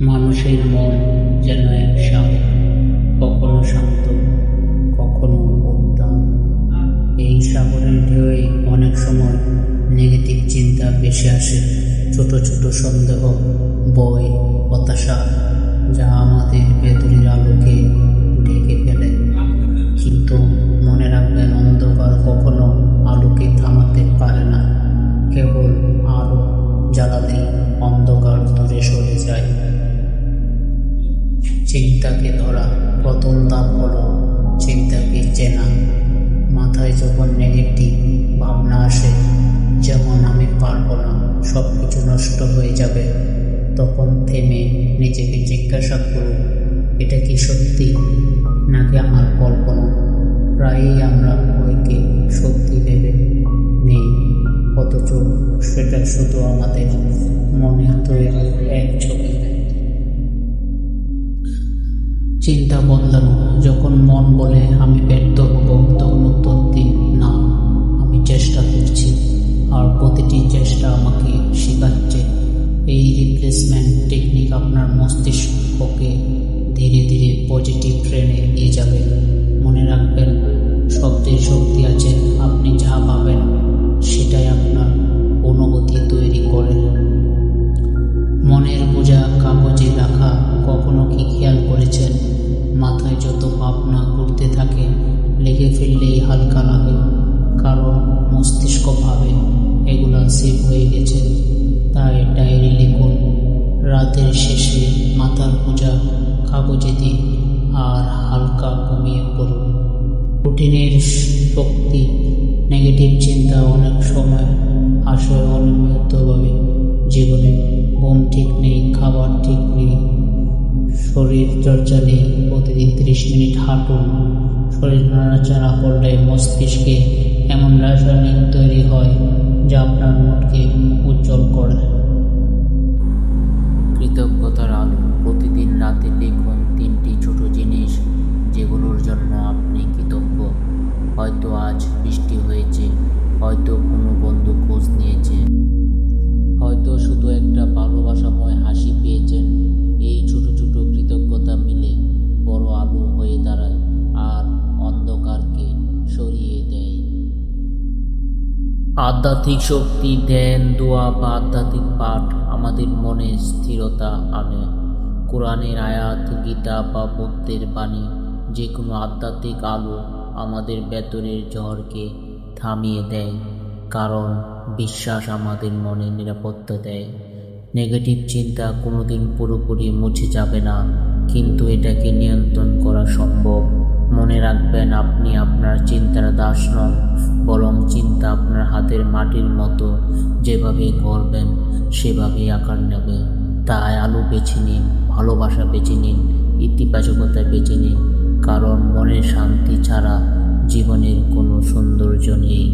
মানুষের মন যেন এক সাগর কখনো শান্ত, কখনো উদ্দাম এই সাগরের ঢেউয়ে অনেক সময় নেগেটিভ চিন্তা বেশি আসে, ছোট ছোট সন্দেহ বই হতাশা, যা আমাদের চিন্তাকে ধরা প্রথম ধাপ হলো চিন্তাকে চেনা। মাথায় যখন নেগেটিভ ভাবনা আসে, যেমন আমি পারব না সব কিছু নষ্ট হয়ে যাবে, তখন থেমে নিজেকে জিজ্ঞাসা করুন এটা কি সত্যি নাকি আমার কল্পনা? প্রায়ই আমরা ভয়কে সত্যি ভেবে নেই, অথচ সেটা শুধু আমাদের মনের তৈরি এক ছবি। চিন্তা বদলানো যখন মন বলে আমি ব্যর্থ হব, তখন দিন, না, আমি চেষ্টা করছি। আর প্রতিটি চেষ্টা আমাকে শেখাচ্ছে। এই রিপ্লেসমেন্ট টেকনিক আপনার মস্তিষ্ককে ধীরে ধীরে পজিটিভ ট্রেনে নিয়ে যাবে। মনে রাখবেন, শব্দের শক্তি সেভ হয়ে গেছে তাই ডায়েরি লিখুন, রাতের শেষে মাথার পূজা, কাগজে দিন, আর হালকা কমিয়ে পড়ুন। রুটিনের শক্তি, নেগেটিভ চিন্তা অনেক সময় আসে অনিয়মিতভাবে। জীবনে ঘুম ঠিক নেই, খাবার ঠিক নেই, শরীর চর্চা নেই, প্রতিদিন তিরিশ মিনিট হাঁটুন। শরীর নাড়াচাড়া করলে মস্তিষ্কে এমন রাসায়নিক তৈরি হয় যা আপনার মনকে উজ্জ্বল করে। কৃতজ্ঞতার আলো প্রতিদিন রাতে লিখুন তিনটি ছোট জিনিস যেগুলোর জন্য আপনি কৃতজ্ঞ। হয়তো আজ বৃষ্টি হয়েছে, হয়তো কোনো আধ্যাত্মিক শক্তি, ধ্যান, দোয়া বা আধ্যাত্মিক পাঠ আমাদের মনে স্থিরতা আনে। কোরআনের আয়াত, গীতা বা বুদ্ধের বাণী যে কোনো আধ্যাত্মিক আলো আমাদের বেতনের ঝড়কে থামিয়ে দেয়, কারণ বিশ্বাস আমাদের মনে নিরাপত্তা দেয়। নেগেটিভ চিন্তা কোনোদিন পুরোপুরি মুছে যাবে না, কিন্তু এটাকে নিয়ন্ত্রণ করা সম্ভব। মনে রাখবেন, আপনি আপনার চিন্তার দাস নন বরং চিন্তা আপনার হাতের মাটির মতো। যেভাবে করবেন সেভাবেই আকার নেবে তাই আলো বেছে নিন, ভালোবাসা বেছে নিন, ইতিবাচকতা বেছে নিন। কারণ মনের শান্তি ছাড়া জীবনের কোনো সৌন্দর্য নেই।